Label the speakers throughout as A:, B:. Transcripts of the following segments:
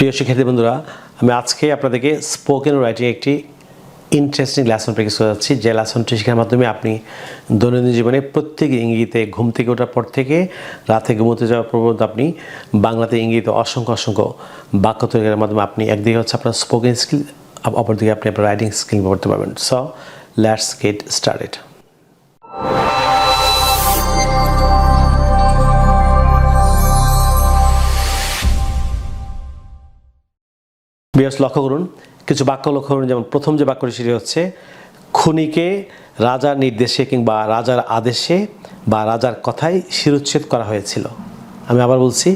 A: প্রিয় শিক্ষার্থী বন্ধুরা, আমি আজকে আপনাদেরকে স্পোকেন রাইটিং একটি ইন্টারেস্টিং লেসন প্র্যাকটিস করে যাচ্ছি। যে লেসনটি শেখার মাধ্যমে আপনি দৈনন্দিন জীবনে প্রত্যেক ইঙ্গিতে ঘুম থেকে ওঠার পর থেকে রাতে ঘুমোতে যাওয়ার পর্যন্ত আপনি বাংলাতে ইঙ্গিতে অসংখ্য অসংখ্য বাক্য তৈরি করার মাধ্যমে আপনি একদিকে হচ্ছে আপনার স্পোকেন স্কিল অপরদিকে আপনি আপনার রাইটিং স্কিল করতে পারবেন। সো লেটস গেট স্টার্টেড বিয়াস, লক্ষ্য করুন, কিছু বাক্য লক্ষ্য করুন। যেমন প্রথম যে বাক্যটি সেটি হচ্ছে, খুনিকে রাজার নির্দেশে কিংবা রাজার আদেশে বা রাজার কথায় শিরুচ্ছেদ করা হয়েছিল। আমি আবার বলছি,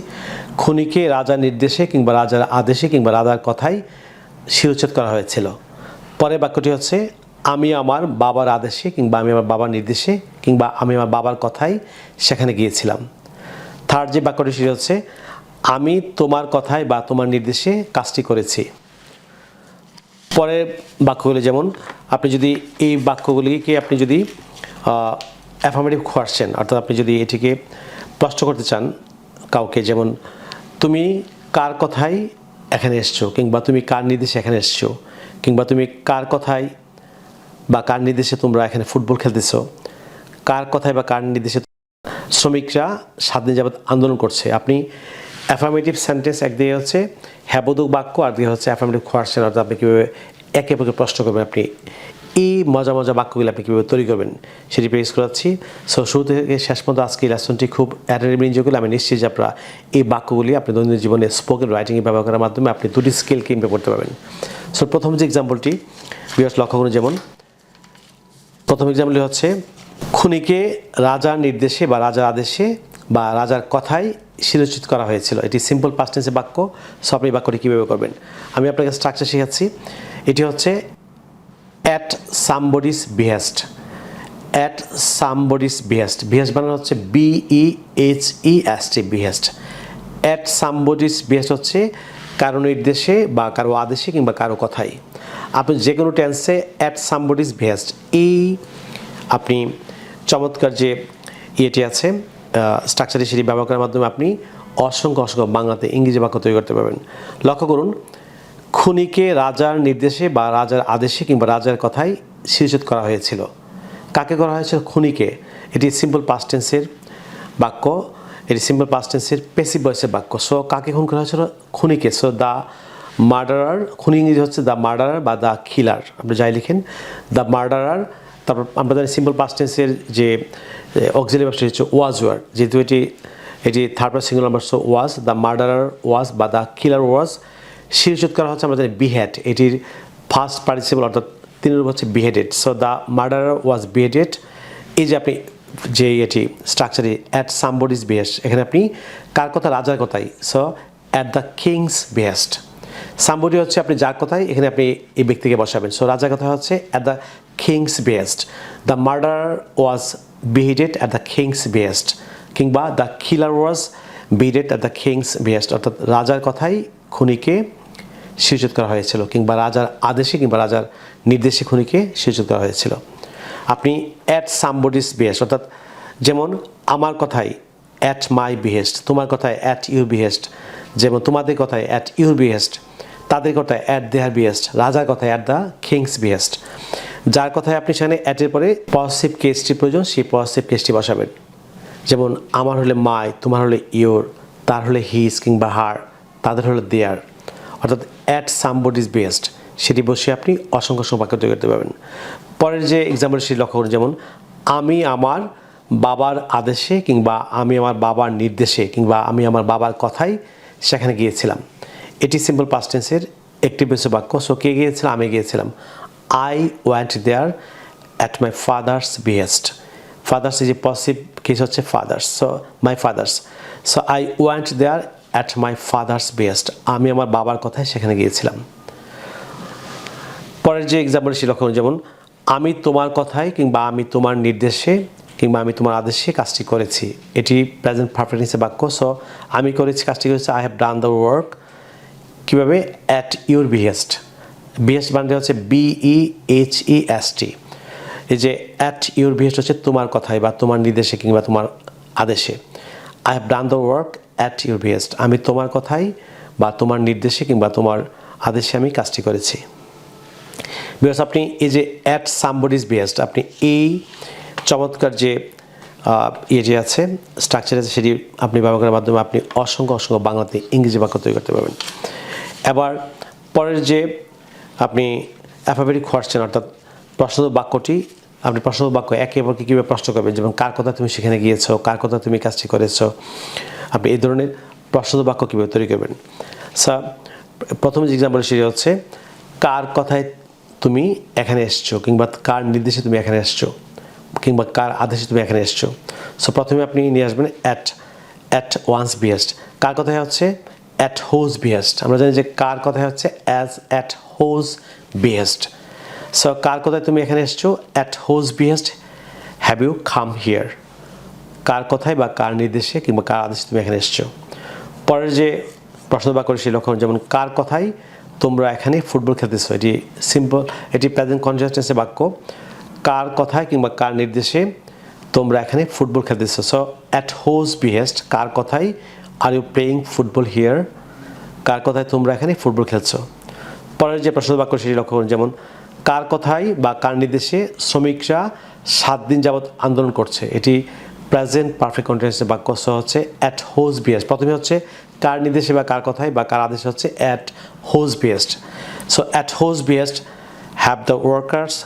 A: খুনিকে রাজার নির্দেশে কিংবা রাজার আদেশে কিংবা রাজার কথায় শিরুচ্ছেদ করা হয়েছিল। পরের বাক্যটি হচ্ছে, আমি আমার বাবার আদেশে কিংবা আমি আমার বাবার নির্দেশে কিংবা আমি আমার বাবার কথায় সেখানে গিয়েছিলাম। থার্ড যে বাক্যটি সেটি হচ্ছে আমি তোমার কথায় বা তোমার নির্দেশে কাজটি করেছি। পরের বাক্যগুলি যেমন, আপনি যদি এই বাক্যগুলিকে আপনি যদি অ্যাফার্মেটিভ কোয়াশ্চেন অর্থাৎ আপনি যদি এটিকে প্রশ্ন করতে চান কাউকে, যেমন, তুমি কার কথায় এখানে এসছো? কিংবা, তুমি কার নির্দেশে এখানে এসছো? কিংবা, তুমি কার কথায় বা কার নির্দেশে তোমরা এখানে ফুটবল খেলতেছো? কার কথায় বা কার নির্দেশে শ্রমিকরা সাত দিন যাবৎ আন্দোলন করছে। আপনি অ্যাফার্মেটিভ সেন্টেন্স একদিকে হচ্ছে হ্যাবোধক বাক্য আর দিকে হচ্ছে অ্যাফার্মেটিভ কোয়াশ্চেন অর্থাৎ আপনি কীভাবে একে একে প্রশ্ন করবেন, আপনি এই মজা মজা বাক্যগুলো আপনি কীভাবে তৈরি করবেন, সেটি প্রেস করাচ্ছি। সো শুরু থেকে শেষ পর্যন্ত আজকে এই লেসনটি খুব অ্যাটারিবিন যোগ্য আমি নিশ্চিত যে আপনারা এই বাক্যগুলি আপনি দৈনন্দিন জীবনে স্পোকেন রাইটিংয়ে ব্যবহার করার মাধ্যমে আপনি দুটি স্কিলকে ইমপ্রুভ করতে পারবেন। সো প্রথম যে এক্সাম্পলটি বিরাট লক্ষ্য করুন যেমন, প্রথম এক্সাম্পলটি হচ্ছে, খুনিকে রাজার নির্দেশে বা রাজার আদেশে বা রাজার কথায় শিরোচিত করা হয়েছিল। এটি সিম্পল পাস্টেন্সের বাক্য। সো আপনি বাক্যটি কীভাবে করবেন? আমি আপনাকে স্ট্রাকচার শেখাচ্ছি। এটি হচ্ছে at somebody's behest at somebody's behest behest বানানো হচ্ছে B E H E S T behest at somebody's behest হচ্ছে কারও নির্দেশে বা কারও আদেশে কিংবা কারও কথাই। আপনি যে কোনো টেন্সে অ্যাট সামবডিস বিহেস্ট এই আপনি চমৎকার যে ইয়েটি আছে স্ট্রাকচারে সেটি ব্যবহার করার মাধ্যমে আপনি অসংখ্য অসংখ্য বাংলাতে ইংরেজি বাক্য তৈরি করতে পারবেন। লক্ষ্য করুন, খুনিকে রাজার নির্দেশে বা রাজার আদেশে কিংবা রাজার কথায় শিরোচ্ছেদ করা হয়েছিল। কাকে করা হয়েছিল? খুনিকে। এটি সিম্পল পাস্টেন্সের বাক্য। এটি সিম্পল পাস্টেন্সের পেসিভ ভয়েসের বাক্য। সো কাকে খুন করা হয়েছিল? খুনিকে। সো দ্য মার্ডারার খুনি ইংরেজি হচ্ছে দ্য মার্ডারার বা দ্য খিলার আপনি যাই লিখেন দ্য মার্ডারার তারপর আমরা জানি সিম্পল পাস্টেন্সের যে অক্সিলি ব্যবসা হচ্ছে ওয়াজ ওয়ার যেহেতু এটি এটি third person singular number was the murderer was বা দ্য কিলার ওয়াজ শিরোচ্ছেদ করা হচ্ছে, আমরা জানি বিহেড এটির ফার্স্ট পার্টিসিপল অর্থাৎ তিন রূপ হচ্ছে beheaded so the murderer was beheaded এই যে আপনি যে এটি স্ট্রাকচারে অ্যাট সামবডিজ বেহেস্ট এখানে আপনি কার কথা রাজার কথাই so at the king's behest somebody হচ্ছে আপনি যার কথাই এখানে আপনি এই ব্যক্তিকে বসাবেন সো রাজার কথা হচ্ছে at the king's behest the murder was beheaded at the king's behest কিংবা the killer was beheaded at the king's behest অর্থাৎ রাজার কথাই খুনিকে শিরোচিত করা হয়েছিল। কিংবা রাজার আদেশে কিংবা রাজার নির্দেশে খুনিকে শিরোচিত করা হয়েছিল। আপনি অ্যাট সামবডিস বেস্ট অর্থাৎ যেমন আমার কথাই অ্যাট মাই বিহেস্ট তোমার কথায় অ্যাট ইউর বিহেস্ট যেমন তোমাদের কথায় অ্যাট ইউর বিহেস্ট তাদের কথায় অ্যাট দেয়ার বিহেস্ট রাজার কথায় অ্যাট দ্য কিংস বিহেস্ট যার কথায় আপনি সেখানে অ্যাটের পরে পজিটিভ কেসটি প্রয়োজন, সেই পজিটিভ কেসটি বসাবেন। যেমন, আমার হলে মাই তোমার হলে ইয়োর তার হলে হিস কিংবা হার তাদের হলে দেয়ার অর্থাৎ অ্যাট সামবড ইজ বেস্ট সেটি বসে আপনি অসংখ্য বাক্য তৈরি করতে পারবেন। পরের যে এক্সাম্পল সেটি লক্ষ্য করুন, যেমন, আমি আমার বাবার আদেশে কিংবা আমি আমার বাবার নির্দেশে কিংবা আমি আমার বাবার কথাই সেখানে গিয়েছিলাম। এটি সিম্পল পাস্টেন্সের একটি বেশ বাক্য সো কে গিয়েছিলাম আমি গিয়েছিলাম। I went there at my father's behest father's যে পসিভ কেস হচ্ছে father's so my father's so I went there at my father's behest আমি আমার বাবার কথায় সেখানে গিয়েছিলাম। পরের যে এক্সাম্পল ছিল যেমন, আমি তোমার কথায় কিংবা আমি তোমার নির্দেশে কিংবা আমি তোমার আদেশে কাজটি করেছি। এটি প্রেজেন্ট পারফেক্ট বাক্য সো আমি করেছি, কাজটি করেছি I have done the work কীভাবে? অ্যাট ইউর বিহেস্ট বিহেস্ট বান্ডে হচ্ছে B E H E S T এই যে অ্যাট ইউর বিহেস্ট হচ্ছে তোমার কথায় বা তোমার নির্দেশে কিংবা তোমার আদেশে। I have done the work at your behest আমি তোমার কথাই বা তোমার নির্দেশে কিংবা তোমার আদেশে আমি কাজটি করেছি। বিকজ আপনি এই যে অ্যাট সামবডিজ বেস্ট আপনি এই চমৎকার যে ইয়ে যে আছে স্ট্রাকচার আছে, সেটি আপনি ব্যবহার করার মাধ্যমে আপনি অসংখ্য অসংখ্য বাংলাতে ইংরেজি বাক্য তৈরি করতে পারবেন। এবার পরের যে আপনি অ্যাফাবেটিক কোয়েশ্চেন অর্থাৎ প্রশ্ন বাক্যটি, আপনি প্রশ্ন বাক্য একে অপরকে কীভাবে প্রশ্ন করবেন? যেমন, কার কথা তুমি সেখানে গিয়েছো, কার কথা তুমি কাজটি করেছ? আপনি এই ধরনের প্রশ্ন বাক্য কীভাবে তৈরি করবেন? স্যার প্রথম যে এক্সাম্পল সেটি হচ্ছে, কার কথায় তুমি এখানে এসছো, কিংবা কার নির্দেশে তুমি এখানে এসছো, কিংবা কার আদেশে তুমি এখানে এসছো। সো প্রথমে আপনি নিয়ে আসবেন অ্যাট অ্যাট ওয়ান্স বিহেস্ট কার কথায় হচ্ছে? অ্যাট হোজ বিহেস্ট আমরা জানি যে কার কথায় হচ্ছে as at whose behest so কার কথায় তুমি এখানে এসছো? At whose behest have you come here কার কথায় বা কার নির্দেশে কিংবা কার আদেশে তুমি এখানে এসছো? পরের যে প্রশ্ন বা করে সেই লক্ষণ যেমন, কার কথায় তোমরা এখানে ফুটবল খেলতেছো? এটি সিম্পল এটি প্রেজেন্ট কনসিস্টেন্সি বাক্য। কার কথায় কিংবা কার নির্দেশে তোমরা এখানে ফুটবল খেলতেছো? সো অ্যাট হোজ বিহেস্ট কার কথায় are you playing football here কার কথায় তোমরা এখানে ফুটবল খেলছো? পরের যে প্রশ্ন বাক্য সেটি লক্ষ্য করুন, যেমন, কার কথায় বা কার নির্দেশে শ্রমিকরা সাত দিন যাবৎ আন্দোলন করছে? এটি প্রেজেন্ট পারফেক্ট কন্টিনিউসের বাক্য হচ্ছে অ্যাট হোজ বিয়েস্ট প্রথমে হচ্ছে কার নির্দেশে বা কার কথায় বা কার আদেশে হচ্ছে at whose behest so at whose behest have the workers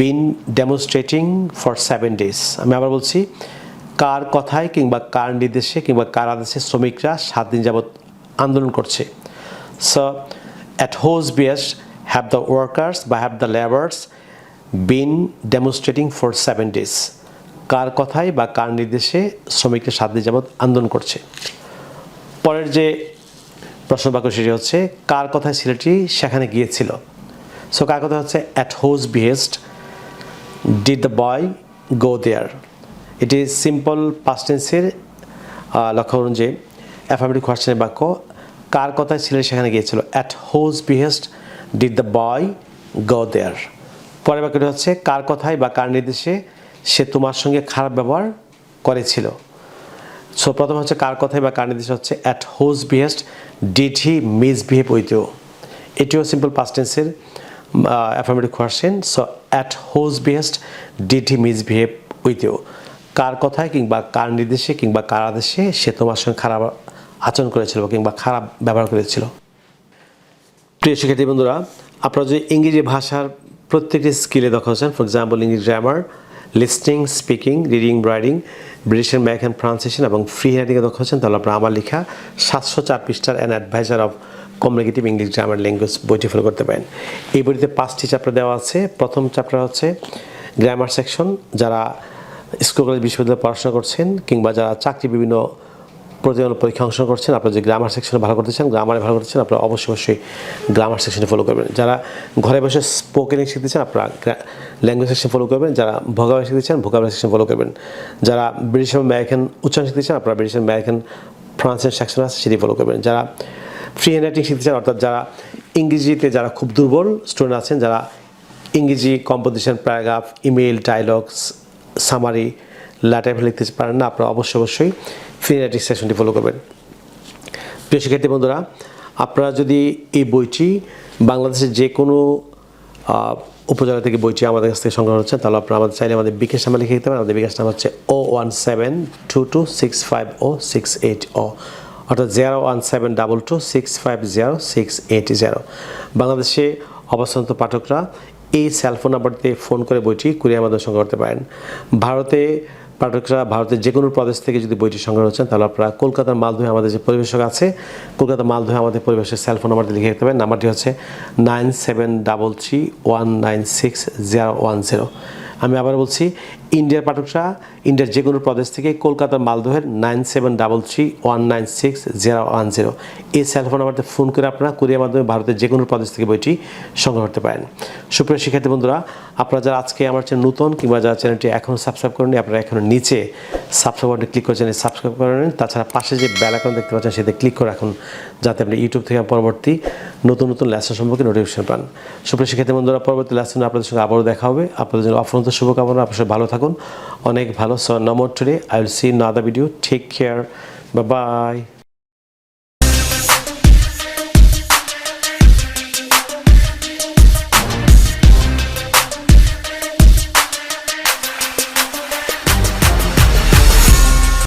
A: been demonstrating for seven days আমি আবার বলছি, কার কথায় কিংবা কার নির্দেশে কিংবা কার আদেশে শ্রমিকরা সাত দিন যাবৎ আন্দোলন করছে? So at whose behest have the workers বা have the labours been demonstrating for seven days কার কথায় বা কার নির্দেশে শ্রমিকরা দিন যাবৎ আন্দোলন করছে? পরের যে প্রশ্ন বাক্য সেটি হচ্ছে, কার কথায় ছেলেটি সেখানে গিয়েছিল? সো কার কথা হচ্ছে at whose behest did the boy go there এটি সিম্পল পাস্টেন্সের লক্ষ্য করুন যে অ্যাফার্মেটিভ কোয়েশ্চেনের বাক্য কার কথায় ছেলে সেখানে গিয়েছিল? At whose behest did the boy go there পরের বাক্যটি হচ্ছে, কার কথায় বা কার নির্দেশে সে তোমার সঙ্গে খারাপ ব্যবহার করেছিল? সো প্রথম হচ্ছে কার কথায় বা কার নির্দেশে হচ্ছে at whose behest did he misbehave with you এটিও simple পাস্টেন্সের affirmative question so at whose behest did he misbehave with you কার কথায় কিংবা কার নির্দেশে কিংবা কার আদেশে সে তোমার সঙ্গে খারাপ আচরণ করেছিল কিংবা খারাপ ব্যবহার করেছিল। প্রিয় শিক্ষার্থী বন্ধুরা, আপনারা যদি ইংরেজি ভাষার প্রত্যেকটি স্কিলে দক্ষ হচ্ছেন ফর এক্সাম্পল ইংরেজি grammar listening speaking reading writing British and mac and pronunciation এবং ফ্রি হ্যান্ডিংয়ে দক্ষ হচ্ছেন তাহলে আপনারা আমার লেখা সাতশো চার পৃষ্ঠার an adviser of communicative English grammar language বইটি ফলো করতে পারেন। এই বইটিতে পাঁচটি চ্যাপ্টার দেওয়া আছে। প্রথম চ্যাপ্টার হচ্ছে গ্রামার সেকশন যারা স্কুল কলেজ বিশ্ববিদ্যালয়ে পড়াশোনা করছেন কিংবা যারা চাকরি বিভিন্ন প্রতিযোগিতা পরীক্ষা অংশগ্রহণ করছেন, আপনারা যদি গ্রামার সেকশনে ভালো করতে চান গ্রামারে ভালো করতে চান, আপনারা অবশ্যই অবশ্যই গ্রামার সেকশনে ফলো করবেন। যারা ঘরে বসে স্পোকেন শিখতে চান, আপনারা ল্যাঙ্গুয়েজ সেকশন ফলো করবেন। যারা ভোগাবলি শিখতে চান সেকশন ফলো করবেন। যারা ব্রিটিশ আমেরিকান উচ্চারণ শিখতে চান, আপনারা ব্রিটিশ আমেরিকান ফ্রান্সের সেকশন আছে, সেটি ফলো করবেন। যারা ফ্রি হ্যান্ড রাইটিং শিখতে চান, অর্থাৎ যারা ইংরেজিতে যারা খুব দুর্বল স্টুডেন্ট আছেন, যারা ইংরেজি composition paragraph email dialogues summary letter লিখতে পারেন না, আপনারা অবশ্যই অবশ্যই ফ্রি সেশনটি ফলো করবেন। প্রিয় শিক্ষার্থী বন্ধুরা, আপনারা যদি এই বইটি বাংলাদেশের যে কোনো উপজেলা থেকে বইটি আমাদের কাছ থেকে সংগ্রহ হচ্ছে তাহলে আপনারা আমাদের চাইলে আমাদের বিকাশ নামে লিখে দিতে পারেন, আমাদের বিকাশ নাম হচ্ছে o one seven two two six five o six eight o অর্থাৎ zero one seven double two six five zero six eight zero বাংলাদেশে অবস্থানত পাঠকরা এই সেলফোন নাম্বারতে ফোন করে বইটি কুরিয়ার মাধ্যমে সংগ্রহ করতে পারেন। ভারতে পাঠকরা ভারতের যে কোনো প্রদেশ থেকে যদি বইটি সংগ্রহ করছেন তাহলে আপনারা কলকাতার মালদহে আমাদের যে পরিবেশক আছে, কলকাতার মালদহে আমাদের পরিবেশের সেলফোন নাম্বারটি লিখে রাখতে পারেন। নাম্বারটি হচ্ছে nine seven double three one nine six zero one zero আমি আবার বলছি ইন্ডিয়ার পাঠকরা ইন্ডিয়ার যে কোনো প্রদেশ থেকে কলকাতার মালদহের nine seven double three one nine six zero one zero. এই সেলফোন নাম্বারতে ফোন করে আপনারা কুরিয়ার মাধ্যমে ভারতের যে কোনো প্রদেশ থেকে বইটি সংগ্রহ করতে পারেন। সুপ্রিয় শিক্ষার্থী বন্ধুরা, আপনারা যারা আজকে আমার চ্যানেল নতুন কিংবা যারা চ্যানেলটি এখনও সাবস্ক্রাইব করেনি আপনারা এখনও নিচে সাবস্ক্রাইব বাটনে ক্লিক করে চ্যানেল সাবস্ক্রাইব করে নিন। তাছাড়া পাশে যে বেল আইকন দেখতে পাচ্ছেন সেটা ক্লিক করে রাখুন, যাতে আপনি ইউটিউব থেকে পরবর্তী নতুন নতুন লেসন সম্পর্কে নোটিফিকেশন পান। সুপ্রিয় শিক্ষার্থী বন্ধুরা, পরবর্তী লেসনে আপনাদের সঙ্গে আবারও দেখা হবে। আপনাদের জন্য অফরন্ত শুভকামনা। আপনার ভালো থাকুন। অনেক ভালো so number today I will see in other video take care bye bye